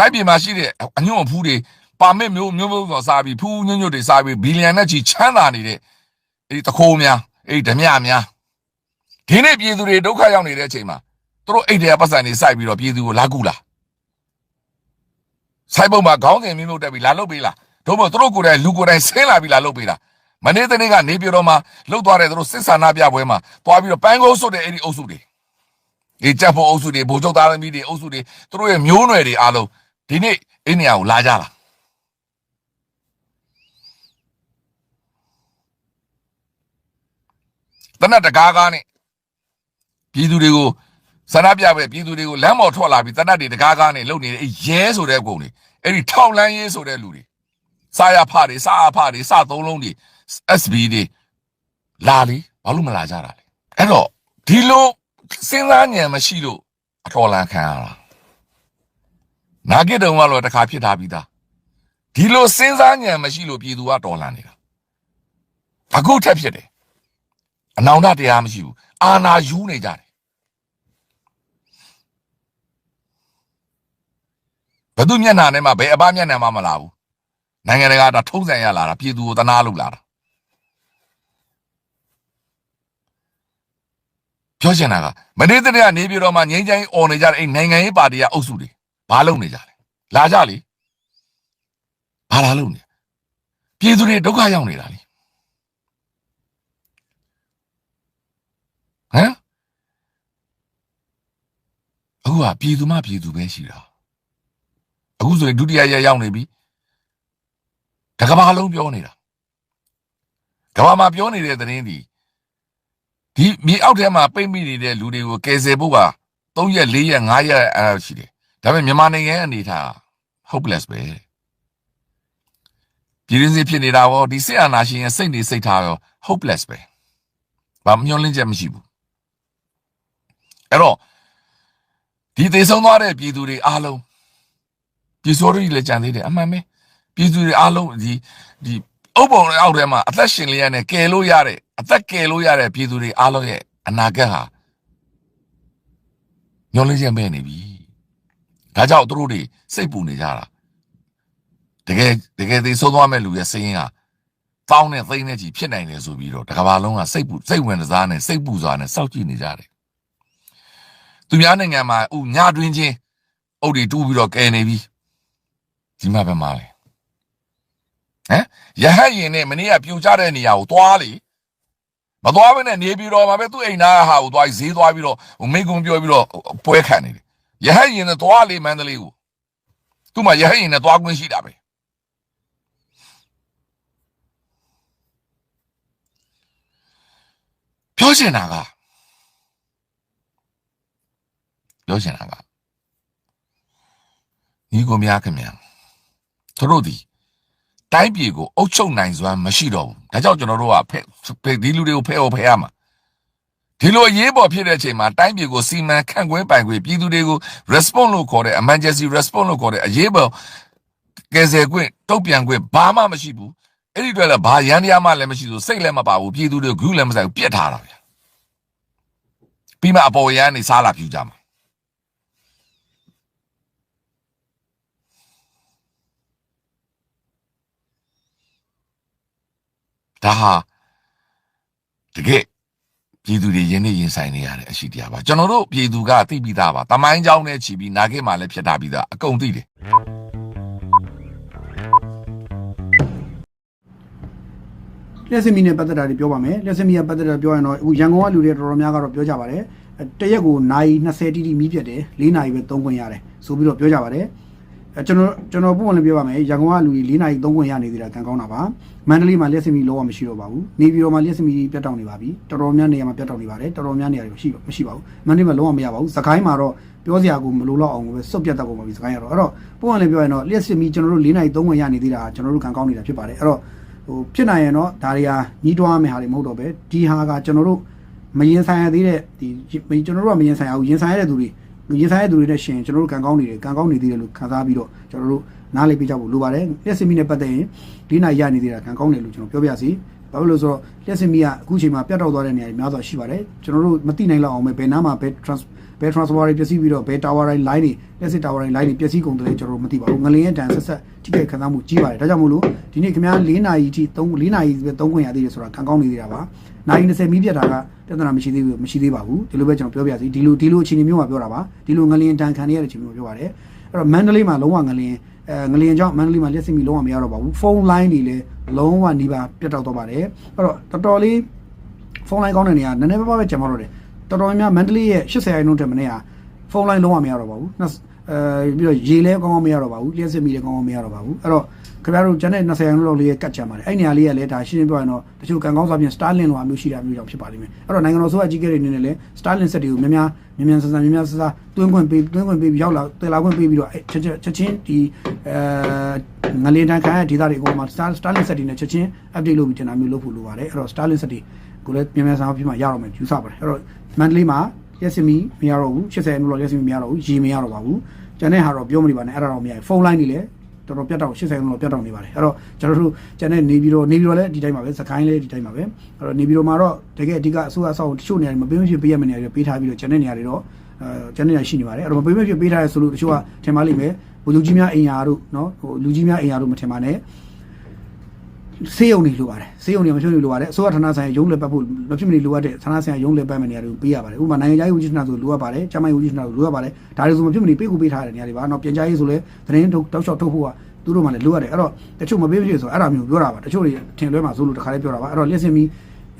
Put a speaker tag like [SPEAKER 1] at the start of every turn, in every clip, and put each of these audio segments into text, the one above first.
[SPEAKER 1] တိုင်းပြည်မှာရှိတဲ့အညွန့်အဖူးတွေပါမစ်မျိုးမျိုးမျိုးဆိုစားပြီးဖူးညွန့်ညွန့်တွေစားပြီးဘီလီယံနဲ့ချီချမ်းသာနေတဲ့အဲ့ဒီတခိုးများအဲ့ဒီဓမြများဒီနေ့ပြည်သူတွေဒုက္ခရောက်နေတဲ့အချိန်မှာသူတို့အိတ်တွေကပတ်စံတွေစိုက်ပြီးတော့ပြည်သူကိုလာကူလာစိုက်ပုံမှာခေါင်းစဉ်မျိုးမျိုးတက်ပြီးလာလုတ်ပေးလာတို့မို့သူတို့ကိုယ်တိုင်လူကိုယ်တိုင်ဆင်းလာပြီးလာလုတ်ပေးလာမနေ့တနေ့ကနေပြည်တော်မှာလှုပ်သွားတဲ့သူတို့စစ်ဆန္ဒပြပွဲမှာသွားပြီးတော့ပန်းကုန်းစွတ်တဲ့အဲ့ဒီအုပ်စုတွေဒီကြက်ဖို့အုပ်စုတွေဗိုလ်ချုပ်သားသမီးတွေအုပ်စုတွေသူတို့ရဲ့မျိုးနွယ်တွေအားလုံး ဒီနေ့အိနေရာကိုလာကြတာတနတ်တကားကားနဲ့ပြည်သူတွေကိုဆန္ဒပြပဲပြည်သူတွေကိုလမ်းပေါ်ထွက်လာပြီးတနတ်တွေတကားကားနဲ့လုံနေတဲ့အဲ့ရဲဆိုတဲ့ပုံတွေအဲ့ဒီထောက်လန်းရဲဆိုတဲ့လူတွေစာရဖတွေစာအဖတွေစသုံးလုံးတွေ SB တွေလာလေဘာလို့မလာကြတာလဲအဲ့တော့ဒီလိုစဉ်းစားဉာဏ်မရှိလို့အတော်လန်ခံရတာ နာဂစ်တုံကတော့တခါဖြစ်ထားပြီးသားဒီလိုစဉ်းစားဉာဏ်မရှိလို့ပြည်သူကတော်လန်နေတာအခုထက်ဖြစ်တယ်အနောင်တတရားမရှိဘူးအာနာယူနေကြတယ်ဘယ်သူမျက်နှာနဲ့မှဘယ်အပမျက်နှာမှမလာဘူးနိုင်ငံတကာကထုံးစံရလာတာပြည်သူကိုတနာလို့လာတာပြောချင်တာကမနေ့တနေ့ကနေပြည်တော်မှာငြိမ်းချမ်းရေးអော်နေကြတဲ့အဲ့နိုင်ငံရေးပါတီကအုပ်စုတွေ ဘာလုပ်နေကြလဲလာကြလေဘာလာလုပ်နေပြည်သူတွေဒုက္ခရောက်နေတာလေဟမ်အခုကပြည်သူမှပြည်သူပဲရှိတာအခုဆိုရင်ဒုတိယရက်ရောက်နေပြီတကဘာလုံးပြောနေတာကဘာမှာပြောနေတဲ့သတင်းဒီဒီမြေအောက်ထဲမှာပိတ်မိနေတဲ့လူတွေကိုကယ်ဆယ်ဖို့က3ရက်4ရက်5ရက်အဲ့လိုရှိတယ် ဒါပေမဲ့မြန်မာနိုင်ငံရဲ့အနေထား hopeless ပဲပြည်ရင်းစစ်ဖြစ်နေတာရောဒီစစ်အာဏာရှင်ရဲ့စိတ်နေစိတ်ထားရော hopeless ပဲဘာမျောလင့်ချက်မရှိဘူးအဲ့တော့ဒီသေဆုံးသွားတဲ့ပြည်သူတွေအားလုံးပြည်စိုးတွေလည်းကြံသေးတယ်အမှန်ပဲပြည်သူတွေအားလုံးဒီဒီအုပ်ပုံအောက်ထဲမှာအသက်ရှင်လျက်နဲ့ကယ်လို့ရတဲ့အသက်ကယ်လို့ရတဲ့ပြည်သူတွေအားလုံးရဲ့အနာဂတ်ဟာမျောလင့်ချက်မဲ့နေပြီ ဒါကြောင့်သူတို့တွေစိတ်ပူနေကြတာတကယ်တကယ်သေဆုံးသွားမဲ့လူရဲ့စိတ်ရင်းဟာတောင်းနဲ့သိန်းနဲ့ကြီးဖြစ်နိုင်တယ်ဆိုပြီးတော့တစ်ကမ္ဘာလုံးကစိတ်ပူစိတ်ဝင်စားနဲ့စိတ်ပူစွာနဲ့စောင့်ကြည့်နေကြတယ်သူများနိုင်ငံမှာဥညတွင်းချင်းအုပ်တွေတူးပြီးတော့ကယ်နေပြီဒီမှာပဲမှာလေဟမ်ရဟတ်ရင်နဲ့မနေ့ကပြိုကျတဲ့နေရာကိုသွားလေမသွားဘဲနဲ့နေပြီးတော့မှာပဲသူ့အိမ်သားဟာကိုသွားဈေးသွားပြီးတော့ဟိုမိကုံပြောပြီးတော့ပွဲခံနေတယ် ရဟတ်ရင်နဲ့သွားလေမန္တလေးကိုသူ့မှာရဟတ်ရင်နဲ့သွားခွင့်ရှိတာပဲပြောချင်တာကပြောချင်တာကညီကိုများခင်ဗျာသူတို့ဒီတိုင်းပြည်ကိုအုပ်ချုပ်နိုင်စွမ်းမရှိတော့ဘူးဒါကြောင့်ကျွန်တော်တို့ကဖဲဖဲဒီလူတွေကိုဖဲအောင်ဖဲရမှာ ဒီလိုအရေးပေါ်ဖြစ်တဲ့အချိန်မှာတိုင်းပြည်ကိုစီမံခန့်ခွဲပိုင်ခွင့်ပြည်သူတွေကို response လို့ခေါ်တဲ့ emergency response လို့ခေါ်တဲ့အရေးပေါ်ကယ်ဆယ်ခွင့်တုံ့ပြန်ခွင့်ဘာမှမရှိဘူးအဲ့ဒီအတွက်လည်းဘာရန်တရားမှလည်းမရှိဘူးစိတ်လည်းမပါဘူးပြည်သူတွေဂရုလည်းမစိုက်ဘူးပြက်ထားတာဗျာပြီးမှအပေါ်ရန်နေစားလာပြူကြမှာဒါဟာတကယ် ပြည်သူတွေယနေ့ရင်ဆိုင်နေရတဲ့အရှိတရားပါကျွန်တော်တို့ပြည်သူကသိပြီးသားပါတမိုင်းကြောင်းနဲ့ချီပြီးနာခဲ့မှလည်းဖြစ်တာပြီးသားအကုန်သိတယ်
[SPEAKER 2] လျှက်စင်မီနဲ့ပတ်သက်တာတွေပြောပါမယ်လျှက်စင်မီကပတ်သက်တာပြောရင်တော့အခုရန်ကုန်ကလူတွေတော်တော်များကတော့ပြောကြပါတယ်တရက်ကိုနာရီ20တိတိမီးပြတ်တယ်၄နာရီပဲသုံးခွင့်ရတယ်ဆိုပြီးတော့ပြောကြပါတယ် ကျွန်တော်ကျွန်တော်ပုံမှန်လည်းပြောပါမယ်ရန်ကုန်ကလူတွေ4နာရီသုံးခွင့်ရနေသေးတာကံကောင်းတာပါမန္တလေးမှာလျှက်စင်မီလောကမရှိတော့ပါဘူးနေပြည်တော်မှာလျှက်စင်မီပြတ်တောက်နေပါပြီတော်တော်များနေရာမှာပြတ်တောက်နေပါတယ်တော်တော်များနေရာတွေမရှိမရှိပါဘူးမန္တလေးမှာလုံးဝမရပါဘူးစကိုင်းမှာတော့ပြောစရာကိုမလိုတော့အောင်ပဲစွတ်ပြတ်တတ်ကုန်ပါပြီစကိုင်းကတော့အဲ့တော့ပုံမှန်လည်းပြောရင်တော့လျှက်စင်မီကျွန်တော်တို့4နာရီသုံးခွင့်ရနေသေးတာကျွန်တော်တို့ကံကောင်းနေတာဖြစ်ပါတယ်အဲ့တော့ဟိုဖြစ်နိုင်ရင်တော့ဒါတွေဟာညီးတွားမယ့်ဟာတွေမဟုတ်တော့ပဲဒီဟာကကျွန်တော်တို့မရင်ဆိုင်ရသေးတဲ့ဒီကျွန်တော်တို့ကမရင်ဆိုင်ရဘူးရင်ဆိုင်ရတဲ့သူတွေ ရင်ဆိုင်ရတဲ့သူတွေနဲ့ရှင်ကျွန်တော်တို့ကံကောင်းနေတယ်ကံကောင်းနေသေးတယ်လို့ခံစားပြီးတော့ကျွန်တော်တို့နားလည်ပြကြဖို့လိုပါတယ်လက်စမီနဲ့ပတ်သက်ရင်ဒီနိုင်ရနေသေးတာကံကောင်းတယ်လို့ကျွန်တော်ပြောပြစီဘာလို့လဲဆိုတော့လက်စမီကအခုချိန်မှာပြတ်တော့သွားတဲ့နေရာတွေများစွာရှိပါတယ်ကျွန်တော်တို့မသိနိုင်လောက်အောင်ပဲဘယ်နားမှာဘယ် trans ဘယ် transformer တွေပျက်စီးပြီးတော့ဘယ် tower တွေ line တွေလက်စစ် tower တွေ line တွေပျက်စီးကုန်တယ်လဲကျွန်တော်တို့မသိပါဘူးငလင်းရဲ့တန်ဆက်ဆက်ထိခိုက်ခံစားမှုကြီးပါတယ်ဒါကြောင့်မို့လို့ဒီနေ့ခင်ဗျား၄နာရီထိ3 4နာရီပဲ3ခွင့်ရသေးတယ်ဆိုတာခံကောင်းနေသေးတာပါနိုင်20မီးပြတ်တာကပြဿနာမရှိသေးဘူးမရှိသေးပါဘူးဒီလိုပဲကျွန်တော်ပြောပြစီဒီလိုဒီလိုအခြေအနေမျိုးမှာပြောတာပါဒီလိုငလင်းတန်ခံနေရတဲ့အခြေအနေမျိုးပြောပါတယ်အဲ့တော့မန္တလေးမှာလုံးဝငလင်းအဲငလျင်ကြောင့်မန္တလေးမှာလက်စစ်မီလုံးဝမရတော့ပါဘူးဖုန်းလိုင်းတွေလည်းလုံးဝနှီးပါပြတ်တောက်တော့ပါတယ်အဲ့တော့တော်တော်လေးဖုန်းလိုင်းကောင်းတဲ့နေရာနည်းနည်းပါးပါးပဲကျန်မတော့တယ် တော်တော်များများမန္တလေးရဲ့80ရာခိုင်နှုန်းတက်မနေရဖုန်းလိုင်းလုံးဝမရတော့ပါဘူးနှစ်အဲပြီးတော့ရေလဲကောင်းကောင်းမရတော့ပါဘူးလျှက်စစ်မီလည်းကောင်းကောင်းမရတော့ပါဘူးအဲ့တော့ခင်ဗျားတို့ကျန်တဲ့20ရာခိုင်နှုန်းလောက်လေးကတ်ချမ်းပါတယ်အဲ့နေရာလေးကလည်းဒါရှင်းရှင်းပြောရရင်တော့တချို့ကံကောင်းစားဖြင့် Starlink လိုအမျိုးရှိတာမျိုးကြောင့်ဖြစ်ပါလိမ့်မယ်အဲ့တော့နိုင်ငံတော်ဆိုအကြီးအကဲတွေအနေနဲ့လည်း Starlink စက်တွေကိုများများမြန်မြန်ဆန်ဆန်မြန်မြန်ဆန်ဆန်တွင်းခွင့်ပေးတွင်းခွင့်ပေးပြီးရောက်လာတယ်လာခွင့်ပေးပြီးတော့အဲ့ချက်ချက်ချက်ချင်းဒီအဲငလင်တန်ခံရဒေတာတွေအကုန်မှာ Star Starlink စက်တွေနဲ့ချက်ချင်း update လုပ်ပြီးတင်တာမျိုးလုပ်ဖို့လိုပါတယ်အဲ့တော့ Starlink စက်တွေကိုလည်းမြန်မြန်ဆန်ဆန်ပြမှရတော့မယ်ယူဆပါတယ်အဲ့တော့ မန္တလေးမှာရက်စမီမရတော့ဘူး80နုလောက်ရက်စမီမရတော့ဘူးရေမရတော့ပါဘူးကျန်တဲ့ဟာတော့ပြောမနေပါနဲ့အဲ့ဒါတော့မရဘူးဖုန်းလိုင်းတွေလည်းတော်တော်ပြတ်တောက်80လောက်ပြတ်တောက်နေပါတယ်အဲ့တော့ကျွန်တော်တို့ကျန်တဲ့နေပြည်တော်နေပြည်တော်လည်းဒီတိုင်းပါပဲစကိုင်းလည်းဒီတိုင်းပါပဲအဲ့တော့နေပြည်တော်မှာတော့တကယ်အဓိကအစိုးရအဆောက်အုံတချို့နေရာတွေမပေးမဖြစ်ပေးရမယ့်နေရာတွေပေးထားပြီးတော့ကျန်တဲ့နေရာတွေတော့အဲကျန်တဲ့နေရာရှိနေပါတယ်အဲ့တော့မပေးမဖြစ်ပေးထားရဆိုလို့တချို့ကထင်ပါလိမ့်မယ်ဘလူကြီးများအိမ်ယာတို့နော်ဟိုလူကြီးများအိမ်ယာတို့မထင်ပါနဲ့ စေးရုံတွေလိုပါတယ်စေးရုံတွေမဖြစ်လို့လိုပါတယ်အစိုးရဌာနဆိုင်ရာရုံးလက်ပတ်ဖို့မဖြစ်မနေလိုအပ်တဲ့ဌာနဆိုင်ရာရုံးလက်ပတ်မယ့်နေရာတွေကိုပေးရပါတယ်ဥပမာနိုင်ငံခြားရေးဝန်ကြီးဌာနဆိုလိုအပ်ပါတယ်ကျန်းမာရေးဝန်ကြီးဌာနဆိုလိုအပ်ပါတယ်ဒါတွေဆိုမဖြစ်မနေပေးကူပေးထားတဲ့နေရာတွေပါနောက်ပြန်ကြားရေးဆိုလဲသတင်းထုတ်တောက်လျှောက်ထုတ်ဖို့ကသူတို့မှလည်းလိုအပ်တယ်အဲ့တော့တချို့မပေးမဖြစ်ဆိုအဲ့ဒါမျိုးပြောတာပါတချို့တွေထင်လွဲမှာဆိုလို့တခါလေးပြောတာပါအဲ့တော့လက်စင်မီ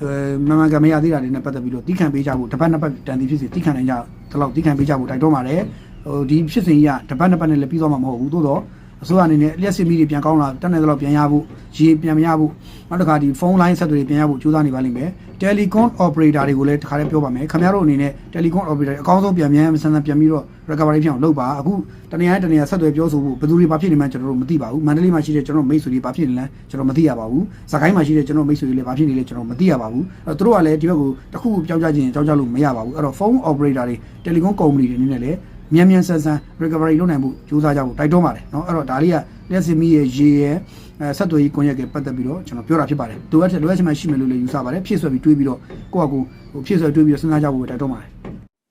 [SPEAKER 2] အဲမမကမရသေးတာတွေနဲ့ပတ်သက်ပြီးတော့တီးခံပေးကြဖို့တစ်ပတ်နှစ်ပတ်တန်တီဖြစ်စီတီးခံနိုင်ကြဒီလောက်တီးခံပေးကြဖို့တိုက်တွန်းပါတယ်ဟိုဒီဖြစ်စဉ်ကြီးကတစ်ပတ်နှစ်ပတ်နဲ့လည်းပြီးသွားမှာမဟုတ်ဘူးသို့တော့ အစိုးရအနေနဲ့လျှက်စစ်မီတွေပြန်ကောင်းလာတက်နေသလောက်ပြန်ရဖို့ရေပြန်မရဖို့နောက်တစ်ခါဒီဖုန်းလိုင်းဆက်တွေပြန်ရဖို့ကြိုးစားနေပါလိမ့်မယ် telecom operator တွေကိုလည်းတစ်ခါလေးပြောပါမယ်ခင်ဗျားတို့အနေနဲ့ telecom operator အကောင်းဆုံးပြန်မြန်ဆန်းဆန်းပြန်ပြီးတော့ recovery ဖြစ်အောင်လုပ်ပါအခုတနေရာတနေရာဆက်သွယ်ပြောဆိုဖို့ဘယ်သူတွေဘာဖြစ်နေမှန်းကျွန်တော်တို့မသိပါဘူးမန္တလေးမှာရှိတဲ့ကျွန်တော်မိတ်ဆွေတွေဘာဖြစ်နေလဲကျွန်တော်မသိရပါဘူးစကိုင်းမှာရှိတဲ့ကျွန်တော်မိတ်ဆွေတွေလည်းဘာဖြစ်နေလဲကျွန်တော်မသိရပါဘူးအဲ့တော့သူတို့ကလည်းဒီဘက်ကိုတစ်ခုခုကြောက်ကြခြင်းကြောက်ကြလို့မရပါဘူးအဲ့တော့ phone operator တွေ telecom company တွေအနေနဲ့လည်း မြန်မြန်ဆန်ဆန် recovery လုပ်နိုင်မှုကြိုးစားကြဖို့တိုက်တွန်းပါတယ်เนาะအဲ့တော့ဒါလေးကလျှက်စင်မီရဲ့ရေရဲ့အဲဆက်သွယ်ရေးကွန်ရက်ကပတ်သက်ပြီးတော့ကျွန်တော်ပြောတာဖြစ်ပါတယ်လိုအပ်တဲ့လိုအပ်ချက်မှရှိမယ်လို့လည်းယူဆပါတယ်ဖြည့်ဆွက်ပြီးတွေးပြီးတော့ကိုယ့်အကူဟိုဖြည့်ဆွက်တွေးပြီးတော့စဉ်းစားကြဖို့တိုက်တွန်းပါတယ်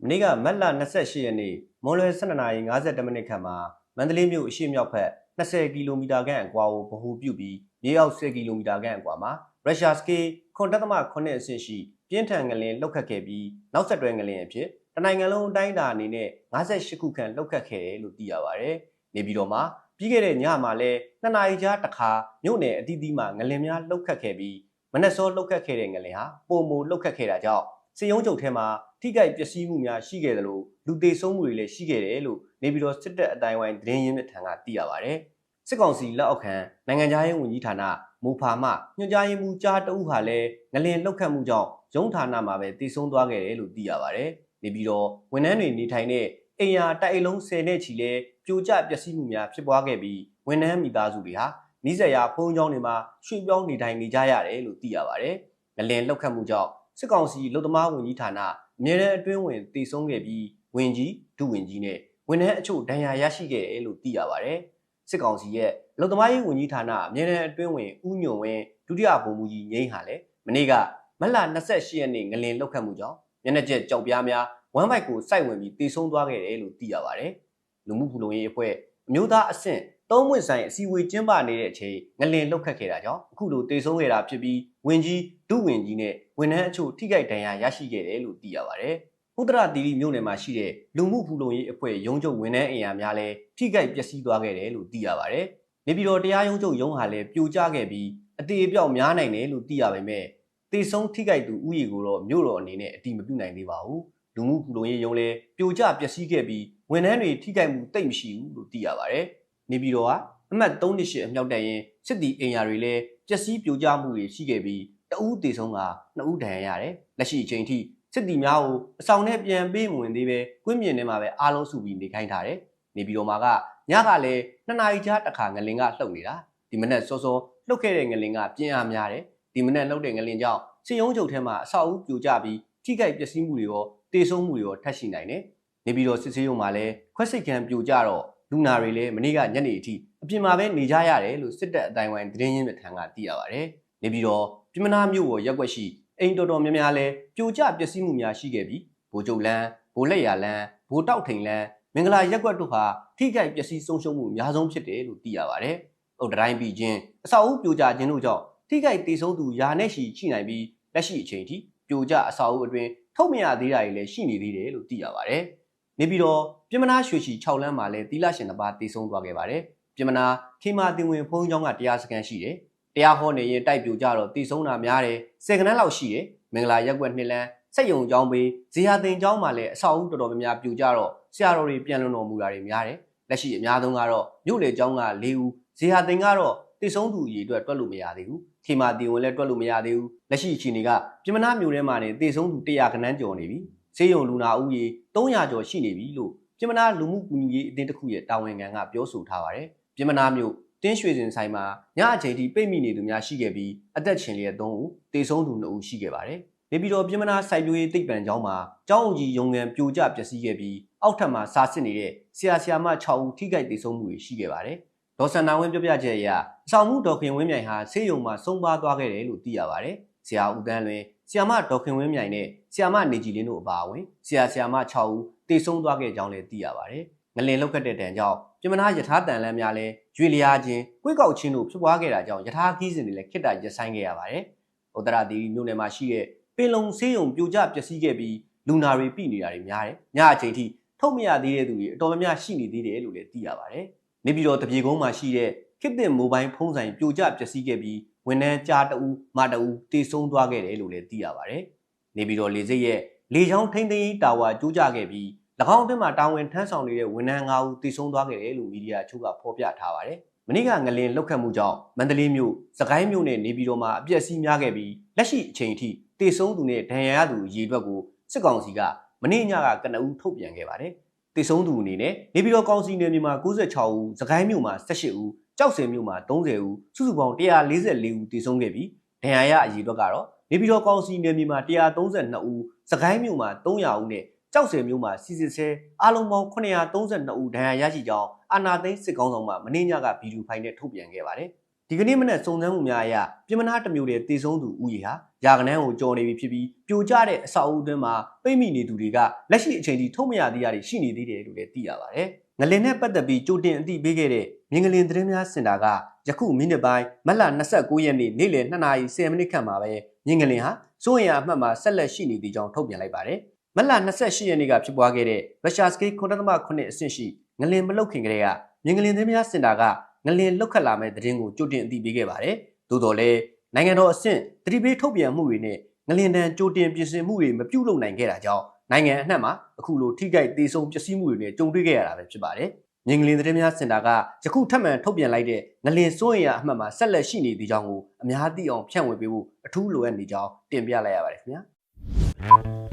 [SPEAKER 3] မနေ့ကမတ်လ28ရက်နေ့မွန်လွယ်12:52မိနစ်ခန့်မှာမန္တလေးမြို့အရှေ့မြောက်ဘက်20ကီလိုမီတာခန့်အကွာကိုဗဟိုပြုပြီးမြေအောက်10ကီလိုမီတာခန့်အကွာမှာရုရှားစကေ9.9အဆင့်ရှိပြင်းထန်ငလင်လှုပ်ခတ်ခဲ့ပြီးနောက်ဆက်တွဲငလင်အဖြစ်တ နိုင်ငံလုံးအတိုင်းအတာအနေနဲ့58ခုခန့်လှုပ်ခတ်ခဲ့တယ်လို့သိရပါဗျ။နေပြည်တော်မှာပြီးခဲ့တဲ့ညမှာလဲနှစ်နာရီကြာတစ်ခါမြို့နယ်အသီးသီးမှာငလင်များလှုပ်ခတ်ခဲ့ပြီးမနက်စောလှုပ်ခတ်ခဲ့တဲ့ငလင်ဟာပုံမလှုပ်ခတ်ခဲ့တာကြောင့်စေယုံချုပ်ထဲမှာထိခိုက်ပျက်စီးမှုများရှိခဲ့တယ်လို့လူသေးဆုံးမှုတွေလည်းရှိခဲ့တယ်လို့နေပြည်တော်စစ်တပ်အတိုင်းဝိုင်းသတင်းရင်းမြစ်ထံကသိရပါဗျ။စစ်ကောင်စီလက်အောက်ခံနိုင်ငံသားရေးဝန်ကြီးဌာနမူဖာမှညွှန်ကြားရေးမှူးကြားတအုပ်ဟာလည်းငလင်လှုပ်ခတ်မှုကြောင့်ရုံးဌာနမှာပဲတည်ဆုံးသွားခဲ့တယ်လို့သိရပါဗျ။ နေပြည်တော်ဝန်ထမ်းတွေနေထိုင်တဲ့အိမ်ယာတိုက်အလုံး10နဲ့ချီလဲပြိုကျပျက်စီးမှုများဖြစ်ပွားခဲ့ပြီးဝန်ထမ်းမိသားစုတွေဟာနီးစပ်ရာဖုံးကျောင်းတွေမှာရွှေ့ပြောင်းနေထိုင်နေကြရတယ်လို့သိရပါဗျ။ငလင်လှုပ်ခတ်မှုကြောင့်စစ်ကောင်စီလုံသမားဝန်ကြီးဌာနအမြဲတမ်းအတွင်းဝင်တည်ဆုံးခဲ့ပြီးဝင်ကြီးဒုဝင်ကြီးနဲ့ဝန်ထမ်းအချို့ဒဏ်ရာရရှိခဲ့တယ်လို့သိရပါဗျ။စစ်ကောင်စီရဲ့လုံသမားရေးဝန်ကြီးဌာနအမြဲတမ်းအတွင်းဝင်ဦးညွန့်ဝင်းဒုတိယဗိုလ်မှူးကြီးငိမ့်ဟာလည်းမနေ့ကမတ်လ28ရက်နေ့ငလင်လှုပ်ခတ်မှုကြောင့် မျက်နှာကျက်ကြောက်ပြားများဝမ်းဘိုက်ကိုစိုက်ဝင်ပြီးတည်ဆုံးသွားခဲ့တယ်လို့သိရပါဗျ။လူမှုဖူလုံရေးအဖွဲ့အမျိုးသားအဆင့်သုံးမွင့်ဆိုင်အစည်းအဝေးကျင်းပနေတဲ့အချိန်ငလင်လှုပ်ခတ်ခဲ့တာကြောင့်အခုလိုတည်ဆုံးခဲ့တာဖြစ်ပြီးဝင်ကြီးဒုဝင်ကြီးနဲ့ဝန်ထမ်းအချို့ထိခိုက်ဒဏ်ရာရရှိခဲ့တယ်လို့သိရပါဗျ။ဥဒရတီရီမြို့နယ်မှာရှိတဲ့လူမှုဖူလုံရေးအဖွဲ့ရုံးချုပ်ဝန်ထမ်းအင်အားများလည်းထိခိုက်ပျက်စီးသွားခဲ့တယ်လို့သိရပါဗျ။နေပြည်တော်တရားရုံးချုပ်ရုံးဟာလည်းပြိုကျခဲ့ပြီးအတေအပြောက်များနိုင်တယ်လို့သိရပါပဲ။ တေဆုံးထိခိုက်သူဥယျာဉ်ကိုတော့မြို့တော်အနေနဲ့အတိမပြုနိုင်သေးပါဘူး။လူမှုဖူလုံရေးရုံးလည်းပြိုကျပျက်စီးခဲ့ပြီးဝန်ထမ်းတွေထိခိုက်မှုတိတ်မရှိဘူးလို့သိရပါဗျ။နေပြည်တော်ကအမှတ်38အမြောက်တန်ရင်စစ်တီအင်ယာတွေလည်းပျက်စီးပြိုကျမှုတွေရှိခဲ့ပြီးတအူးတေဆုံးကနှစ်ဦးဒဏ်ရာရတယ်။လက်ရှိအချိန်ထိစစ်တီများကိုအဆောင်နဲ့ပြန်ပေးမဝင်သေးပဲကွင်းမြင်ထဲမှာပဲအားလုံးစုပြီးနေခိုင်းထားတယ်။နေပြည်တော်မှာကညကလည်းနှစ်နာရီကြားတစ်ခါငလင်ကလှုပ်နေတာ။ဒီမနက်စောစောလှုပ်ခဲ့တဲ့ငလင်ကပြင်းအားများတယ်။ ဒီမနက်လှုပ်တဲ့ငလင်ကြောင့်စစ်ရုံးချုပ်ထဲမှာအဆောက်အဦပြိုကျပြီးထိခိုက်ပျက်စီးမှုတွေရောတေဆုံးမှုတွေရောထပ်ရှိနိုင်တယ်။နေပြည်တော်စစ်ဆေးရုံမှာလည်းခွက်စိတ်ခံပြိုကျတော့လူနာတွေလည်းမနေ့ကညနေအထိအပြင်မှာပဲနေကြရတယ်လို့စစ်တပ်အတိုင်းဝိုင်းသတင်းရင်းမြစ်ထံကသိရပါဗျ။နေပြီးတော့ပြမနာမြို့ပေါ်ရက်ွက်ရှိအိမ်တော်တော်များများလဲပြိုကျပျက်စီးမှုများရှိခဲ့ပြီးဗိုလ်ချုပ်လန်းဗိုလ်လက်ရလန်းဘိုးတောက်ထိန်လန်းမင်္ဂလာရက်ကွက်တို့ဟာထိခိုက်ပျက်စီးဆုံးရှုံးမှုအများဆုံးဖြစ်တယ်လို့သိရပါတယ်။အုတ်တိုင်းပြည်ချင်းအဆောက်အဦပြိုကျခြင်းတို့ကြောင့် ထိခိုက်ဒေဆုံးသူယာနဲ့ရှိရှိနိုင်ပြီးလက်ရှိအချိန်ထိပြိုကျအဆောက်အဦအတွင်းထုတ်မရသေးတာတွေလည်းရှိနေသေးတယ်လို့သိရပါတယ်။နေပြီးတော့ပြမနာရွှေချီ6လမ်းမှာလည်းတီလာရှင်တစ်ပါးတေဆုံးသွားခဲ့ပါတယ်။ပြမနာခေမာတင်ဝင်ဖုံးကျောင်းကတရားစခန်းရှိတယ်။တရားဟောနေရင်တိုက်ပြိုကျတော့တေဆုံးတာများတယ်။စေကနန်းလောက်ရှိတယ်။မင်္ဂလာရက်ကွက်နှစ်လမ်းစက်ယုံကျောင်းပေးဇေယျတင်ကျောင်းမှာလည်းအဆောက်အဦတော်တော်များများပြိုကျတော့ဆရာတော်တွေပြန်လွန်တော်မူတာတွေများတယ်။လက်ရှိအများဆုံးကတော့မြို့လေကျောင်းက၄ဦးဇေယျတင်ကတော့တေဆုံးသူအရေအတွက်တွက်လို့မရသေးဘူး။ ခေမာတင်ဝင်လည်းတွက်လို့မရသေးဘူး။လက်ရှိအချိန်တွေကပြမနာမြို့ထဲမှာနေတေဆုံးသူ100ခန်းကျော်နေပြီ။ဆေးရုံလူနာဦးရေ300ကျော်ရှိနေပြီလို့ပြမနာလူမှုကူညီရေးအသင်းတစ်ခုရဲ့တာဝန်ခံကပြောဆိုထားပါတယ်။ပြမနာမြို့တင်းရွှေစင်ဆိုင်မှာညအချိန်ထိပိတ်မိနေသူများရှိခဲ့ပြီးအသက်ရှင်လျက်3ဦးတေဆုံးသူ2ဦးရှိခဲ့ပါတယ်။နေပြည်တော်ပြည်မနာစိုက်ပျိုးရေးတိတ်ပံကျောင်းမှာကျောင်းအုပ်ကြီးရုံငန်းပြိုကျပျက်စီးခဲ့ပြီးအောက်ထပ်မှာစားစစ်နေတဲ့ဆရာဆရာမ6ဦးထိခိုက်ဒေဆုံးမှုတွေရှိခဲ့ပါတယ်။ ဒေါ်စန္နာဝင်းပြောပြချက်အရအဆောင်မှုဒေါ်ခင်ဝင်းမြိုင်ဟာဆေးရုံမှာဆုံးပါသွားခဲ့တယ်လို့သိရပါတယ်။ဆရာဦးတန်းလွင်ဆရာမဒေါ်ခင်ဝင်းမြိုင်နဲ့ဆရာမနေကြည်လင်းတို့အပါအဝင်ဆရာဆရာမ6ဦးတေဆုံးသွားခဲ့ကြောင်းလည်းသိရပါတယ်။ငလင်လောက်ခတ်တဲ့တန်ကြောင့်ပြည်မနာယထာတန်လန်းများလည်းရွေလျားခြင်း၊ကွေးကောက်ခြင်းတို့ဖြစ်ပွားခဲ့တာကြောင့်ယထာခီးစဉ်တွေလည်းခိတ္တရပ်ဆိုင်းခဲ့ရပါတယ်။ဥတ္တရာတီမြို့နယ်မှာရှိတဲ့ပင်လုံဆေးရုံပြိုကျပျက်စီးခဲ့ပြီးလူနာတွေပြိနေတာတွေများတယ်။ညအချိန်ထိထုတ်မရသေးတဲ့သူတွေအတော်များများရှိနေသေးတယ်လို့လည်းသိရပါတယ်။ နေပြည်တော်တပြေကုန်းမှာရှိတဲ့ခေတ်သစ်မိုဘိုင်းဖုန်းဆိုင်ပြိုကျပျက်စီးခဲ့ပြီးဝန်ထမ်းကြားတအူးမတအူးတေဆုံးသွားခဲ့တယ်လို့လည်းသိရပါတယ်။နေပြည်တော်လေဆိပ်ရဲ့လေချောင်းထိန်းသိမ်းရေးတာဝါကျိုးကျခဲ့ပြီး၎င်းအတွင်းမှာတာဝန်ထမ်းဆောင်နေတဲ့ဝန်ထမ်း9ဦးတေဆုံးသွားခဲ့တယ်လို့မီဒီယာချို့ကဖော်ပြထားပါတယ်။မနေ့ကငလင်လောက်ခတ်မှုကြောင့်မန္တလေးမြို့စကိုင်းမြို့နဲ့နေပြည်တော်မှာအပျက်စီးများခဲ့ပြီးလက်ရှိအချိန်ထိတေဆုံးသူနဲ့ဒဏ်ရာရသူရေအတွက်ကိုစစ်ကောင်စီကမနေ့ညကကနအူးထုတ်ပြန်ခဲ့ပါတယ်။ တေဆုံးသူအနေနဲ့နေပြည်တော်ကောင်စီနယ်မြေမှာ96ဦး၊စကိုင်းမြို့မှာ18ဦး၊ကြောက်စင်မြို့မှာ30ဦးစုစုပေါင်း144ဦးတေဆုံးခဲ့ပြီးဒဏ်ရာရအရေအတွက်ကတော့နေပြည်တော်ကောင်စီနယ်မြေမှာ132ဦး၊စကိုင်းမြို့မှာ300ဦးနဲ့ကြောက်စင်မြို့မှာစီစစ်ဆဲအားလုံးပေါင်း932ဦးဒဏ်ရာရရှိကြောင်းအာနာသိန်းစစ်ကောင်းဆောင်မှမင်းညကဗီဒီယိုဖိုင်နဲ့ထုတ်ပြန်ခဲ့ပါတယ်။ ဒီကနေ့မနက်စုံစမ်းမှုများအရပြည်မနာတစ်မျိုးတည်းတေဆုံးသူဦးရေဟာရာကနန်းကိုကျော်နေပြီဖြစ်ပြီးပြိုကျတဲ့အဆောက်အဦအတွင်းမှာပိတ်မိနေသူတွေကလက်ရှိအချိန်ထိထုတ်မရသေးတာတွေရှိနေသေးတယ်လို့လည်းသိရပါတယ်။ငလင်နဲ့ပတ်သက်ပြီးကြိုတင်အသိပေးခဲ့တဲ့မြင်းငလင်သတင်းများစင်တာကယခုမိနစ်ပိုင်းမတ်လ29ရက်နေ့နေ့လယ်2:10မိနစ်ခန့်မှာပဲမြင်းငလင်ဟာစိုးရင်အမှတ်မှာဆက်လက်ရှိနေသေးကြောင်းထုတ်ပြန်လိုက်ပါတယ်။မတ်လ28ရက်နေ့ကဖြစ်ပွားခဲ့တဲ့ရုရှားစကေး9.9အဆင့်ရှိငလင်မလုတ်ခင်ကလေးကမြင်းငလင်သတင်းများစင်တာက ငလင်လုတ်ခတ်လာမဲ့သတင်းကိုကြိုတင်အသိပေးခဲ့ပါတယ်။သို့တော်လည်းနိုင်ငံတော်အဆင့်တတိပေးထုတ်ပြန်မှုတွေနဲ့ငလင်တန်ကြိုတင်ပြင်ဆင်မှုတွေမပြုလုပ်နိုင်ခဲ့တာကြောင့်နိုင်ငံအနှံ့မှာအခုလိုထိခိုက်ဒေဆုံးပျက်စီးမှုတွေနဲ့ကြုံတွေ့ခဲ့ရတာပဲဖြစ်ပါတယ်။မြင်းငလင်သတင်းများစင်တာကယခုထပ်မံထုတ်ပြန်လိုက်တဲ့ငလင်စိုးရင်ရအမှတ်မှာဆက်လက်ရှိနေသေးကြောင်းကိုအများသိအောင်ဖြန့်ဝေပေးဖို့အထူးလိုအပ်နေကြောင်းတင်ပြလိုက်ရပါတယ်ခင်ဗျာ။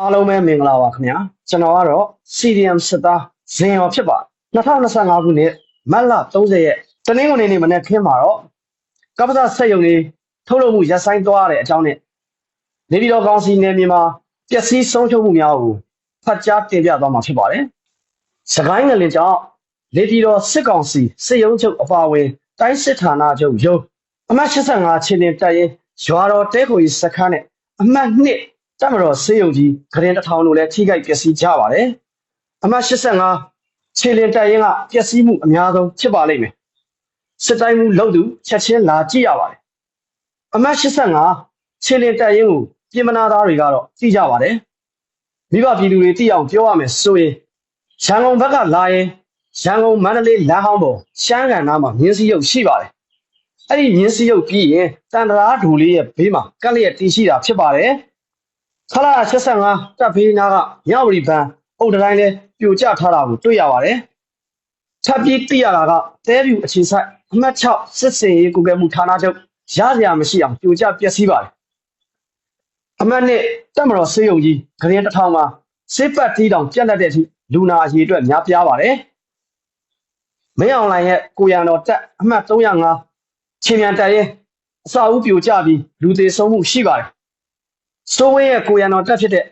[SPEAKER 4] အားလုံးပဲမင်္ဂလာပါခင်ဗျာကျွန်တော်ကတော့ CDM စစ်သား ဇင်ရောဖြစ်ပါ2025ခုနှစ်မတ်လ30ရက်တနင်္ဂနွေနေ့မနေ့ခင်းမှာတော့ကပ္ပစဆက်ယုံလေးထုတ်လုပ်မှုရပ်ဆိုင်းသွားတဲ့အကြောင်းနဲ့နေပြည်တော်ကောင်စီနယ်မြေမှာပျက်စီးဆုံးရှုံးမှုများကိုဖတ်ကြားတင်ပြသွားမှာဖြစ်ပါတယ်စကိုင်းငလင်ကြောင့်နေပြည်တော်စစ်ကောင်စီစစ်ရုံးချုပ်အပါအဝင်တိုင်းစစ်ဌာနချုပ်ရုံးအမှတ်85ချင်းတင်တပ်ရင်ရွာတော်တဲခိုကြီးစခန်းနဲ့အမှတ်2တပ်မတော်စေယုံကြီးဂရင်တစ်ထောင်တို့လည်းထိခိုက်ပျက်စီးကြပါတယ်။ အမှတ်85ခြေလင်တပ်ရင်းကပျက်စီးမှုအများဆုံးဖြစ်ပါလိမ့်မယ်။စစ်တိုင်းမှုလုံသူချက်ချင်းလာကြည့်ရပါတယ်။အမှတ်85ခြေလင်တပ်ရင်းကိုပြည်မနာသားတွေကတော့သိကြပါတယ်။မိဘပြည်သူတွေသိအောင်ပြောရမယ်ဆိုရင်ရန်ကုန်ဘက်ကလာရင်ရန်ကုန်မန္တလေးလမ်းဟောင်းပေါ်ရှမ်းကန်နားမှာမြင်းစည်းရုပ်ရှိပါတယ်။အဲ့ဒီမြင်းစည်းရုပ်ပြီးရင်တန်တရာဒူလေးရဲ့ဘေးမှာကက်လျက်တည်ရှိတာဖြစ်ပါတယ်။ခလာ85တပ်ဖေးနာကညဝရီဘန် အုတ်တိုင်းလဲပြိုကျထားတာကိုတွေ့ရပါတယ်။ချက်ပြီးသိရတာကတဲပြူအခြေဆိုင်အမှတ်6စစ်စင်ရေးကုကဲမှုဌာနချုပ်ရစရာမရှိအောင်ပြိုကျပျက်စီးပါတယ်။အမှတ်နဲ့တက်မတော်စေယုံကြီးဂရင်တစ်ထောင်မှာစစ်ပတ်တီးတောင်ပြက်လက်တဲ့အထိလူနာအရေးအတွက်များပြားပါတယ်။မင်းအောင်လှိုင်ရဲ့ကိုရံတော်တက်အမှတ်305ချင်းမြန်တက်ရင်အစာဦးပြိုကျပြီးလူသေးဆုံးမှုရှိပါတယ်။စိုးဝင်းရဲ့ကိုရံတော်တက်ဖြစ်တဲ့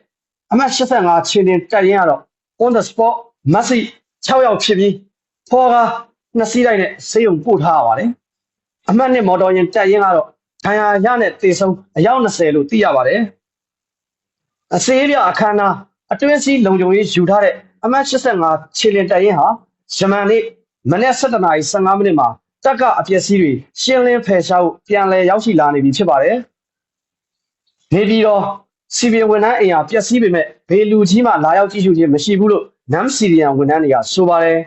[SPEAKER 4] အမှတ်85ချင်းတင်တက်ရင်ကတော့ on the spot မက်ဆီ6ယောက်ဖြစ်ပြီးဖော်ကားနှစ်စီးလိုက်နဲ့ဆေးရုံပို့ထားရပါတယ်အမှတ်နဲ့မော်တော်ယာဉ်တက်ရင်ကတော့ဒဏ်ရာရနဲ့တေဆုံးအယောက်20လို့သိရပါတယ်အစေးပြအခမ်းအနားအတွင်းစည်းလုံခြုံရေးယူထားတဲ့အမှတ်85ခြေလင်တပ်ရင်းဟာယမန်နေ့မနေ့7:15မိနစ်မှာတက်ကအပျက်စီးတွေရှင်းလင်းဖယ်ရှားဖို့ပြန်လည်ရောက်ရှိလာနေပြီဖြစ်ပါတယ်။နေပြည်တော် စီဗီဝန်ထမ်းအိမ်ဟာပျက်စီးပေမဲ့ဘေလူကြီးမှလာရောက်ကြည့်ရှုခြင်းမရှိဘူးလို့နမ်စီရီယန်ဝန်ထမ်းတွေကဆိုပါတယ်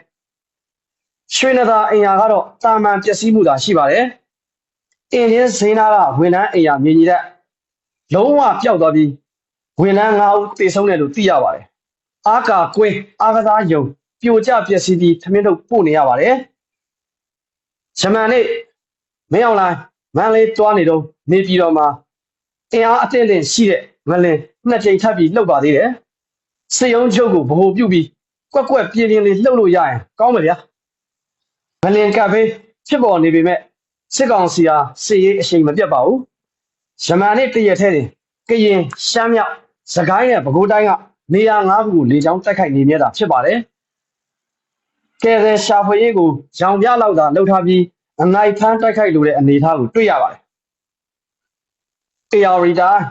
[SPEAKER 4] ။ရွှေနသာအိမ်ဟာကတော့တာမန်ပျက်စီးမှုသာရှိပါတယ်။အင်းရင်းဇိန်းနာကဝန်ထမ်းအိမ်ဟာမြင်ကြီးတဲ့လုံးဝပျောက်သွားပြီးဝန်ထမ်း၅ဦးသေဆုံးတယ်လို့သိရပါတယ်။အာကာကွင်းအာကစားယုံပြိုကျပျက်စီးပြီးထမင်းထုတ်ပို့နေရပါတယ်။ဂျမန်နေ့မင်းအောင်လိုင်းမန်လေးတွားနေတော့နေပြည်တော်မှာအင်အားအသင့်အင့်ရှိတဲ့ ငလင်နှစ်ကြိမ်ထပ်ပြီးလှုပ်ပါသေးတယ်။စေယုံချုပ်ကိုဗဟိုပြုပြီးကွက်ကွက်ပြင်းပြင်းလေးလှုပ်လို့ရရင်ကောင်းမယ်ဗျာ။ငလင်ကပ်ဖေးဖြစ်ပေါ်နေပေမဲ့စစ်ကောင်စီဟာစစ်ရေးအရှိန်မပြတ်ပါဘူး။ဂျမန်နေ့တရက်ထဲတွင်ကရင်ရှမ်းမြောက်စကိုင်းနဲ့ပဲခူးတိုင်းကနေရာ၅ခုကိုလေကြောင်းတိုက်ခိုက်နေမြဲတာဖြစ်ပါတယ်။ကဲဆယ်ရှာဖွေရေးကိုရောင်ပြလောက်သာလှုပ်ထားပြီးအနိုင်ဖမ်းတိုက်ခိုက်လိုတဲ့အနေအထားကိုတွေ့ရပါတယ်။ AR တိုင်း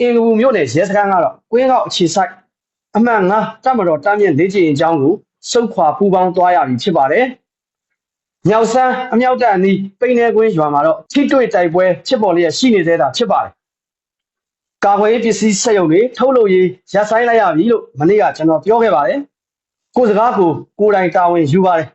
[SPEAKER 4] အင်္ဂဘူမြို့နယ်ရဲစခန်းကတော့ကွင်းကောက်အခြေဆိုင်အမှန်ငါတမတော်တမ်းမြင့်လေးချင်အကြောင်းကိုစုခွာပူပေါင်းသွားရပြီဖြစ်ပါတယ်။မြောက်ဆန်းအမြောက်တန်အနီးပိန်းနေကွင်းရွာမှာတော့ထိတွေ့တိုက်ပွဲဖြစ်ပေါ်လျက်ရှိနေသေးတာဖြစ်ပါတယ်။ကာကွယ်ရေးပစ္စည်းစက်ရုံတွေထုတ်လုပ်ရေးရပ်ဆိုင်းလိုက်ရပြီလို့မနေ့ကကျွန်တော်ပြောခဲ့ပါတယ်။ကိုယ်စကားကိုကိုယ်တိုင်တာဝန်ယူပါတယ်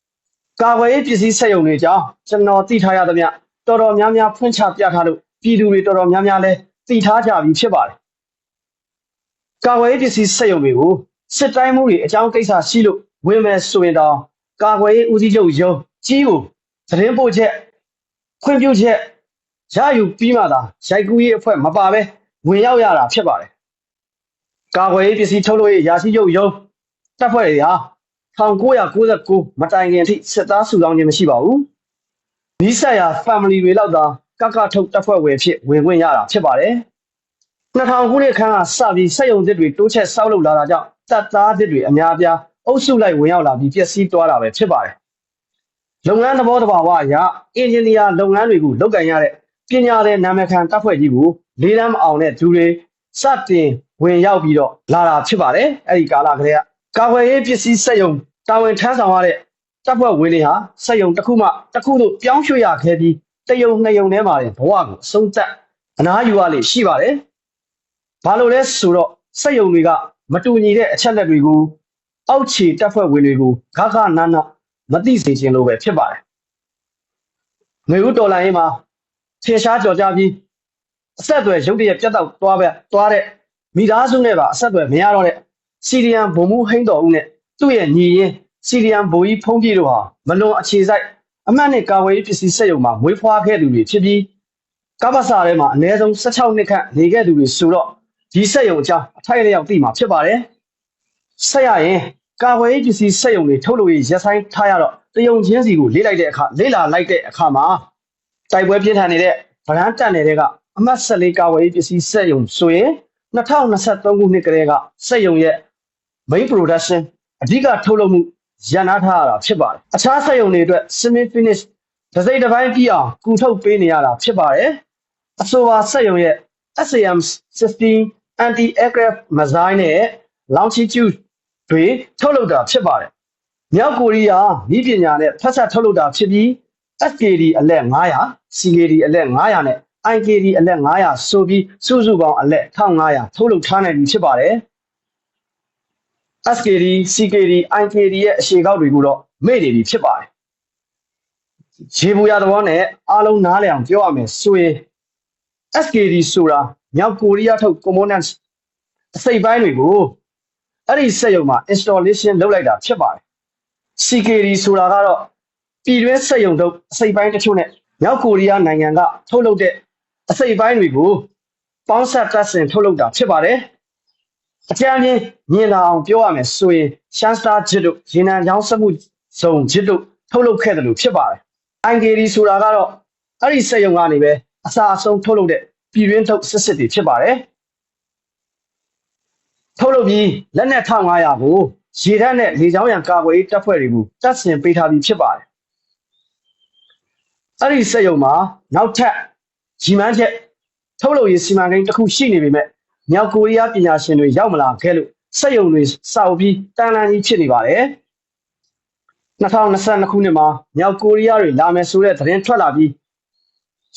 [SPEAKER 4] ။ကာကွယ်ရေးပစ္စည်းစက်ရုံတွေကြောင့်ကျွန်တော်သိထားရသမျှတော်တော်များများဖွင့်ချပြထားလို့ပြည်သူတွေတော်တော်များများလဲ သိထားကြပြီဖြစ်ပါတယ်။ကာကွယ်ရေးပစ္စည်းစက်ရုံတွေကိုစစ်တိုင်းမှုတွေအကြောင်းကိစ္စရှိလို့ဝင်မယ်ဆိုရင်တော့ကာကွယ်ရေးဦးစီးချုပ်ရုံးကြီးကိုသတင်းပို့ချက်ခွင့်ပြုချက်ရယူပြီးမှသာရိုက်ကူးရေးအဖွဲ့မပါဘဲဝင်ရောက်ရတာဖြစ်ပါတယ်။ကာကွယ်ရေးပစ္စည်းထုတ်လုပ်ရေးရာရှိချုပ်ရုံးတပ်ဖွဲ့တွေဟာ1999မတိုင်ခင်အထိစစ်သားစုဆောင်းခြင်းမရှိပါဘူး။နီးစပ်ရာ family တွေလောက်သာ ကကထုတ်တပ်ဖွဲ့ဝင်ဖြစ်ဝင်ခွင့်ရတာဖြစ်ပါတယ်။2000ခုနှစ်ခန့်ကစပြီးစက်ရုံသစ်တွေတိုးချက်ဆောက်လုပ်လာတာကြောင့်တပ်သားသစ်တွေအများအပြားအုပ်စုလိုက်ဝင်ရောက်လာပြီးပျက်စီးသွားတာပဲဖြစ်ပါတယ်။လုပ်ငန်းသဘောတဘာဝအရအင်ဂျင်နီယာလုပ်ငန်းတွေကိုလုပ်ကင်ရတဲ့ပညာတဲ့နာမည်ခံတပ်ဖွဲ့ကြီးကိုလေးလမ်းမအောင်တဲ့သူတွေစတင်ဝင်ရောက်ပြီးတော့လာတာဖြစ်ပါတယ်။အဲဒီကာလကလေးကကာကွယ်ရေးပစ္စည်းစက်ရုံတာဝန်ထမ်းဆောင်ရတဲ့တပ်ဖွဲ့ဝင်တွေဟာစက်ရုံတစ်ခုမှတစ်ခုသို့ပြောင်းရွှေ့ရခဲ့ပြီး တယုံနှစ်ယုံထဲမှာတင်ဘဝကိုအဆုံးသတ်အနားယူရလေရှိပါတယ်။ဘာလို့လဲဆိုတော့စက်ရုံတွေကမတူညီတဲ့အချက်လက်တွေကိုအောက်ခြေတပ်ဖွဲ့ဝင်တွေကိုဂဂနာနာမသိစေခြင်းလို့ပဲဖြစ်ပါတယ်။ငွေဦးတော်လိုင်းရေးမှာထင်ရှားကြော်ကြပြီးအဆက်အသွယ်ရုပ်တရက်ပြတ်တော့သွားပဲသွားတဲ့မိသားစုနဲ့ပါအဆက်အသွယ်မရတော့တဲ့စီရီယန်ဘုံမှုဟိန်းတော်ဦးနဲ့သူ့ရဲ့ညီရင်းစီရီယန်ဘိုကြီးဖုံးကြီးတို့ဟာမလွန်အခြေစိုက် အမှတ်နဲ့ကာဝေးပစ္စည်းစက်ရုံမှာမွေးဖွားခဲ့သူတွေဖြစ်ပြီးကပ္ပစာထဲမှာအနည်းဆုံး16နှစ်ခန့်နေခဲ့သူတွေဆိုတော့ဒီစက်ရုံအကြောင်းအထိုက်အလျောက်သိမှာဖြစ်ပါတယ်။ဆက်ရရင်ကာဝေးပစ္စည်းစက်ရုံတွေထုတ်လို့ရရက်ဆိုင်ထားရတော့တယုံချင်းစီကိုလေးလိုက်တဲ့အခါလေးလာလိုက်တဲ့အခါမှာတိုက်ပွဲပြင်းထန်နေတဲ့ဗရန်တက်နေတဲ့အမှတ်14ကာဝေးပစ္စည်းစက်ရုံဆိုရင်2023ခုနှစ်ကတည်းကစက်ရုံရဲ့ main production အဓိကထုတ်လုပ်မှု ရန်နာထားရတာဖြစ်ပါတယ်အခြားစက်ရုံတွေအတွက် semi finish တစ်စိတ်တစ်ပိုင်းပြီးအောင်ကူထုတ်ပေးနေရတာဖြစ်ပါတယ်အဆိုပါစက်ရုံရဲ့ SAM 16 anti aircraft missile နဲ့ longitude တွေထုတ်လုပ်တာဖြစ်ပါတယ်မြောက်ကိုရီးယားဤပညာနဲ့ဖက်ဆက်ထုတ်လုပ်တာဖြစ်ပြီး SKD အလက်900 CKD အလက်900နဲ့ IKD အလက်900ဆိုပြီးစုစုပေါင်းအလက်1500ထုတ်လုပ်ထားနိုင်ပြီဖြစ်ပါတယ် SKD, CKD, IKD ရဲ့အရှိန်ကောက်တွေကိုတော့မေ့နေပြီဖြစ်ပါတယ်။ခြေပူရသဘောနဲ့အားလုံးနားလည်အောင်ပြောရမယ်ဆိုရင် SKD ဆိုတာမြောက်ကိုရီးယားထုတ် components အစိတ်ပိုင်းတွေကိုအဲ့ဒီစက်ရုံမှာ installation လုပ်လိုက်တာဖြစ်ပါတယ်။ CKD ဆိုတာကတော့ပြည်တွင်းစက်ရုံတို့အစိတ်ပိုင်းတစ်ချို့နဲ့မြောက်ကိုရီးယားနိုင်ငံကထုတ်လုပ်တဲ့အစိတ်ပိုင်းတွေကိုပေါင်းစပ်တပ်ဆင်ထုတ်လုပ်တာဖြစ်ပါတယ်။ အကြမ်းချင်းမြင်လာအောင်ပြောရမယ်ဆိုရင်ရှမ်းစတာဂျစ်တို့ရေနံချောင်းစမှုစုံဂျစ်တို့ထုတ်လုပ်ခဲ့တယ်လို့ဖြစ်ပါတယ်။ IKD ဆိုတာကတော့အဲ့ဒီစက်ရုံကနေပဲအစာအဆုံးထုတ်လုပ်တဲ့ပြည်တွင်းထုတ်စစ်စစ်တွေဖြစ်ပါတယ်။ထုတ်လုပ်ပြီးလက်နက်1500ကိုရေတပ်နဲ့လေကြောင်းရန်ကာကွယ်ရေးတပ်ဖွဲ့တွေကိုတပ်ဆင်ပေးထားပြီးဖြစ်ပါတယ်။အဲ့ဒီစက်ရုံမှာနောက်ထပ်ဂျီမန်းချက်ထုတ်လုပ်ရေးစီမံကိန်းတစ်ခုရှိနေပေမဲ့ မြောက်ကိုရီးယားပညာရှင်တွေရောက်မလာခဲ့လို့စက်ရုံတွေစောက်ပြီးတန်လန်းကြီးဖြစ်နေပါတယ်2022ခုနှစ်မှာမြောက်ကိုရီးယားတွေလာမယ်ဆိုတဲ့သတင်းထွက်လာပြီး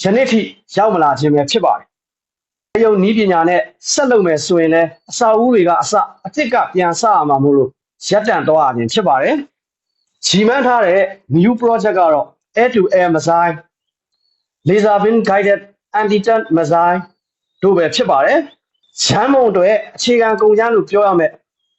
[SPEAKER 4] ယနေ့ထိရောက်မလာခြင်းပဲဖြစ်ပါတယ်။အယုံနီးပညာနဲ့ဆက်လုပ်မယ်ဆိုရင်လည်းအစာအုပ်တွေကအစအစ်စ်ကပြန်ဆရမှာမို့လို့ရပ်တန့်တော့အရင်ဖြစ်ပါတယ်။ဂျီမန်းထားတဲ့ new project ကတော့ air to air missile laser beam guided anti-tank missile တို့ပဲဖြစ်ပါတယ်။ ရန်မုံတွေအခြေခံကုန်ကျန်းလို့ပြောရမယ်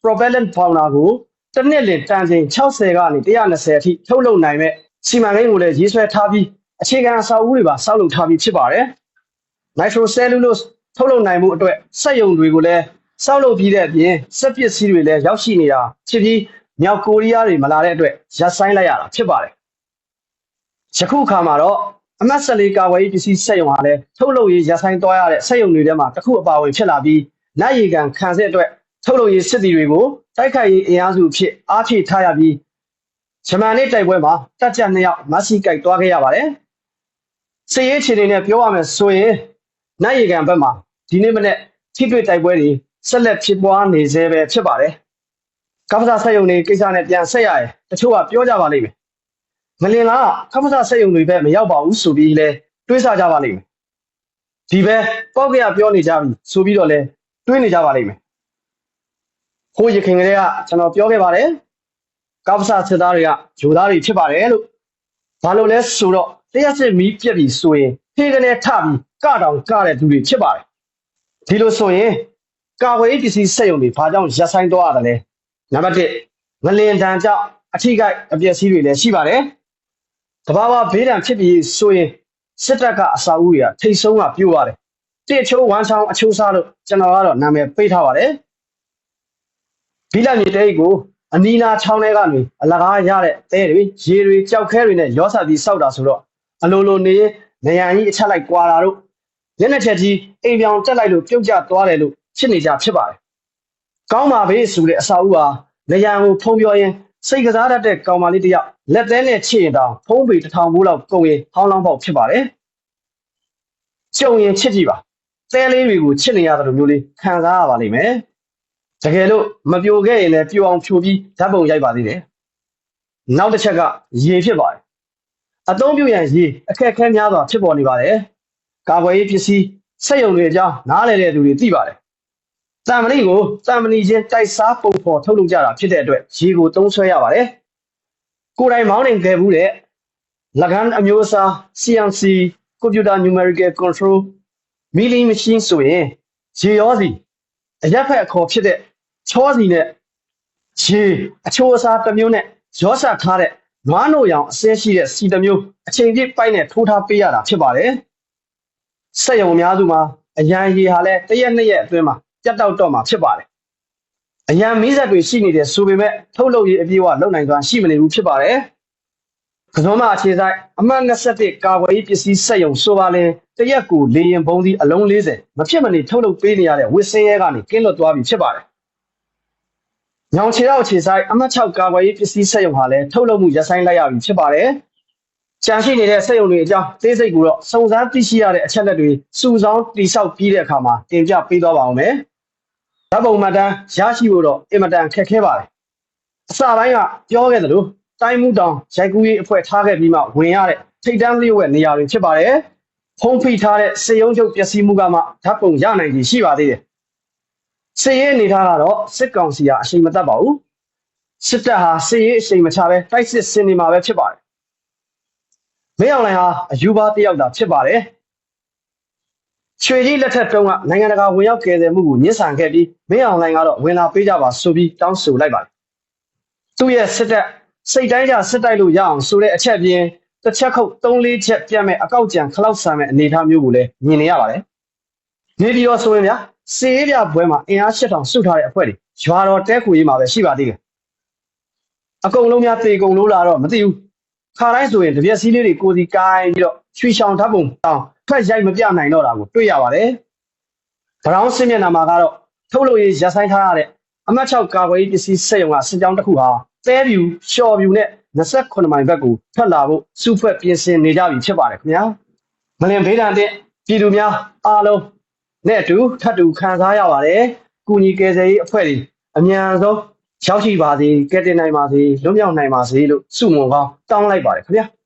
[SPEAKER 4] propellant founder ကိုတစ်နှစ်လင်တန်ချိန်60ကနေ120အထိထုတ်လုပ်နိုင်မဲ့စီမံကိန်းကိုလည်းရေးဆွဲထားပြီးအခြေခံအဆောက်အဦတွေပါဆောက်လုပ်ထားပြီးဖြစ်ပါတယ်။ nitrocellulose ထုတ်လုပ်နိုင်မှုအတွက်စက်ရုံတွေကိုလည်းဆောက်လုပ်ပြီးတဲ့အပြင်စက်ပစ္စည်းတွေလည်းရောက်ရှိနေတာဖြစ်ပြီးမြောက်ကိုရီးယားတွေမလာတဲ့အတွက်ရပ်ဆိုင်းလိုက်ရတာဖြစ်ပါတယ်။ယခုအခါမှာတော့ အမတ်14ကာဝေးပစ္စည်းစက်ရုံဟာလည်းထုတ်လုပ်ရေးရပ်ဆိုင်းသွားရတဲ့စက်ရုံတွေထဲမှာတစ်ခုအပါအဝင်ဖြစ်လာပြီးနိုင်ရီကန်ခံစစ်အတွက်ထုတ်လုပ်ရေးစစ်တီတွေကိုတိုက်ခိုက်ရေးအင်အားစုအဖြစ်အားဖြည့်ထားရပြီးဂျမန်နေ့တိုက်ပွဲမှာတပ်ကြနှစ်ယောက်မဆီကိုက်သွားခဲ့ရပါတယ်။စစ်ရေးအခြေအနေနဲ့ပြောရမယ်ဆိုရင်နိုင်ရီကန်ဘက်မှာဒီနေ့မနေ့ထိတွေ့တိုက်ပွဲတွေဆက်လက်ဖြစ်ပွားနေသေးပဲဖြစ်ပါတယ်။ကပ္ပစာဆက်ယုံတွေကိစ္စနဲ့ပြန်ဆက်ရရင်တချို့ကပြောကြပါလိမ့်မယ်။ မလင်လားကပ္ပစာဆက်ယုံတွေပဲမရောက်ပါဘူးဆိုပြီးလဲတွေးဆကြပါလိမ့်မယ်။ဒီပဲပောက်ကရပြောနေကြပြီဆိုပြီးတော့လဲတွေးနေကြပါလိမ့်မယ်။ဟိုရခင်ကလေးကကျွန်တော်ပြောခဲ့ပါတယ်။ကပ္ပစာစစ်သားတွေကဂျိုသားတွေဖြစ်ပါတယ်လို့ဘာလို့လဲဆိုတော့တရားစစ်မီးပြက်ပြီဆိုရင်ဖေးကနေထပြီးကတောင်ကတဲ့သူတွေဖြစ်ပါတယ်။ဒီလိုဆိုရင်ကာဝေးပစ္စည်းစက်ရုံတွေဘာကြောင့်ရပ်ဆိုင်းသွားရတယ်လဲ။နံပါတ်1ငလင်တန်ကြောင့်အထိကိုက်အပျက်စီးတွေလည်းရှိပါတယ်။ တဘာဝဘေးဒဏ်ဖြစ်ပြီးဆိုရင်စစ်တပ်ကအစာအုပ်တွေကထိတ်ဆုံးကပြို့ရတယ်။တစ်ချိုးဝမ်းချောင်းအချိုးစားလို့ကျွန်တော်ကတော့နာမည်ပေးထားပါတယ်။ဘီလာမြေတဲကိုအနီးနားချောင်းထဲကနေအလကားရတဲ့တဲတွေရေတွေကြောက်ခဲတွေနဲ့ရောဆပြီးစောက်တာဆိုတော့အလိုလိုနေနေရန်ကြီးအချက်လိုက်ကွာတာတို့ညနေချက်ကြီးအိမ်ပြောင်တက်လိုက်လို့ပြုတ်ကျသွားတယ်လို့ဖြစ်နေကြဖြစ်ပါတယ်။ကောင်းပါပဲဆိုတဲ့အစာအုပ်ဟာနေရန်ကိုဖုံးပြောရင် စိတ်ကစားတတ်တဲ့ကောင်မလေးတစ်ယောက်လက်သေးနဲ့ချစ်ရင်တောင်ဖုံးပေတစ်ထောင်ဘူးလောက်ကုန်ရင်ဟောင်းလောင်းပေါက်ဖြစ်ပါတယ်။ကြုံရင်ချစ်ကြည့်ပါ။တဲလေးတွေကိုချစ်နေရတယ်လို့မျိုးလေးခံစားရပါလိမ့်မယ်။တကယ်လို့မပြိုခဲ့ရင်လည်းပြိုအောင်ဖြိုပြီးဓာတ်ပုံရိုက်ပါသေးတယ်။နောက်တစ်ချက်ကရေဖြစ်ပါတယ်။အသုံးပြုရန်ရေအခက်အခဲများစွာဖြစ်ပေါ်နေပါတယ်။ကာကွယ်ရေးပစ္စည်းစက်ရုံတွေအကြောင်းနားလည်တဲ့သူတွေသိပါတယ်။ တံမဏိကိုတံမဏိချင်းတိုက်စားပုံဖော်ထုတ်လုပ်ကြတာဖြစ်တဲ့အတွက်ရေကိုသုံးဆွဲရပါတယ်။ကိုယ်တိုင်မောင်းနေခဲ့ဘူးတဲ့လကန်အမျိုးအစား CNC Computer Numerical Control Milling Machine ဆိုရင်ရေရောစီအရက်ဖက်အခေါ်ဖြစ်တဲ့ချောစီနဲ့ရေအချိုးအစားတစ်မျိုးနဲ့ရောစပ်ထားတဲ့နွားနိုရောင်အစင်းရှိတဲ့စီတစ်မျိုးအချိန်ပြည့်ပိုက်နဲ့ထိုးထားပေးရတာဖြစ်ပါတယ်။စက်ရုံအများစုမှာအရန်ရေဟာလည်းတစ်ရက်နှစ်ရက်အတွင်းမှာ ပြတ်တောက်တော့မှာဖြစ်ပါတယ်။အရန်မီးစက်တွေရှိနေတဲ့ဆိုပေမဲ့ထုတ်လုပ်ရေးအပြေးအဝလုပ်နိုင်စွမ်းရှိမနေဘူးဖြစ်ပါတယ်။ကစုံမအခြေဆိုင်အမှတ်21ကာဝေးပစ္စည်းစက်ရုံဆိုပါလင်တရက်ကိုလေရင်ဘုံစီအလုံး40မဖြစ်မနေထုတ်လုပ်ပေးနေရတဲ့ဝစ်စင်းရဲကနေကင်းလွတ်သွားပြီဖြစ်ပါတယ်။ညောင်ချေရောက်ခြေဆိုင်အမှတ်6ကာဝေးပစ္စည်းစက်ရုံဟာလည်းထုတ်လုပ်မှုရပ်ဆိုင်းလိုက်ရပြီဖြစ်ပါတယ်။ကြံရှိနေတဲ့စက်ရုံတွေအကြောင်းသိစိတ်ကိုတော့စုံစမ်းသိရှိရတဲ့အချက်လက်တွေစုဆောင်းတိဆောက်ပြီးတဲ့အခါမှာတင်ပြပေးသွားပါအောင်မယ်။ ဓာတ်ပုံမှတ်တမ်းရရှိဖို့တော့အင်မတန်ခက်ခဲပါတယ်။အစပိုင်းကပြောခဲ့သလိုတိုင်းမှုတောင်ရိုက်ကူးရေးအဖွဲ့ထားခဲ့ပြီးမှဝင်ရတဲ့ထိတ်တန်းလျှို့ဝှက်နေရာတွေဖြစ်ပါတယ်။ဖုံးဖိထားတဲ့စေယုံချုပ်ပျက်စီးမှုကမှဓာတ်ပုံရနိုင်ကြီးရှိပါသေးတယ်။စေရေးအနေထားကတော့စစ်ကောင်စီကအရှိန်မတက်ပါဘူး။စစ်တပ်ဟာစေရေးအရှိန်မချပဲတိုက်စစ်စင်နေမှာပဲဖြစ်ပါတယ်။မင်းအောင်လှိုင်ဟာအယူပါတစ်ယောက်သာဖြစ်ပါတယ်။ ချွေကြီးလက်ထက်တုန်းကနိုင်ငံတကာဝင်ရောက်ကယ်ဆယ်မှုကိုညှဉ်းဆန်ခဲ့ပြီးမင်းအောင်လှိုင်ကတော့ဝင်လာပေးကြပါဆိုပြီးတောင်းဆိုလိုက်ပါတယ်။သူ့ရဲ့စစ်တပ်စိတ်တိုင်းကြစစ်တိုက်လို့ရအောင်ဆိုတဲ့အချက်ပြင်တစ်ချက်ခုတ်၃၄ချက်ပြတ်မဲ့အကောက်ကြံခလောက်ဆန်မဲ့အနေအထားမျိုးကိုလည်းမြင်နေရပါတယ်။နေပြည်တော်ဆိုရင်ဗျာစေးပြပွဲမှာအင်အား၈000စုထားတဲ့အဖွဲ့တွေရွာတော်တဲခွေရေးမှာပဲရှိပါသေးတယ်။အကုန်လုံးများတေကုန်လို့လာတော့မသိဘူး။ခါတိုင်းဆိုရင်တပြက်စီးလေးတွေကိုစီကိုင်းပြီးတော့ ရွှေချောင်ဓာတ်ပုံတောင်ထွက်ရိုက်မပြနိုင်တော့တာကိုတွေ့ရပါတယ်။ဘရောင်းစင်းမျက်နှာမှာကတော့ထုတ်လို့ရေးရပ်ဆိုင်ထားရတဲ့အမတ်6ကာကွယ်ရေးပစ္စည်းစက်ရုံကစစ်ကြောင်းတစ်ခုဟာသဲဗျူရှော်ဗျူနဲ့28မိုင်ဘက်ကိုထွက်လာဖို့စုဖွဲ့ပြင်ဆင်နေကြပြီဖြစ်ပါတယ်ခင်ဗျာမလင်ဘေးဒဏ်တဲ့ပြည်သူများအားလုံးနဲ့အတူထပ်တူခံစားရပါတယ်။ကုညီကယ်ဆယ်ရေးအဖွဲ့တွေအမြန်ဆုံးရောက်ရှိပါစေကဲတင်နိုင်ပါစေလွတ်မြောက်နိုင်ပါစေလို့ဆုမွန်ကောင်းတောင်းလိုက်ပါတယ်ခင်ဗျာ။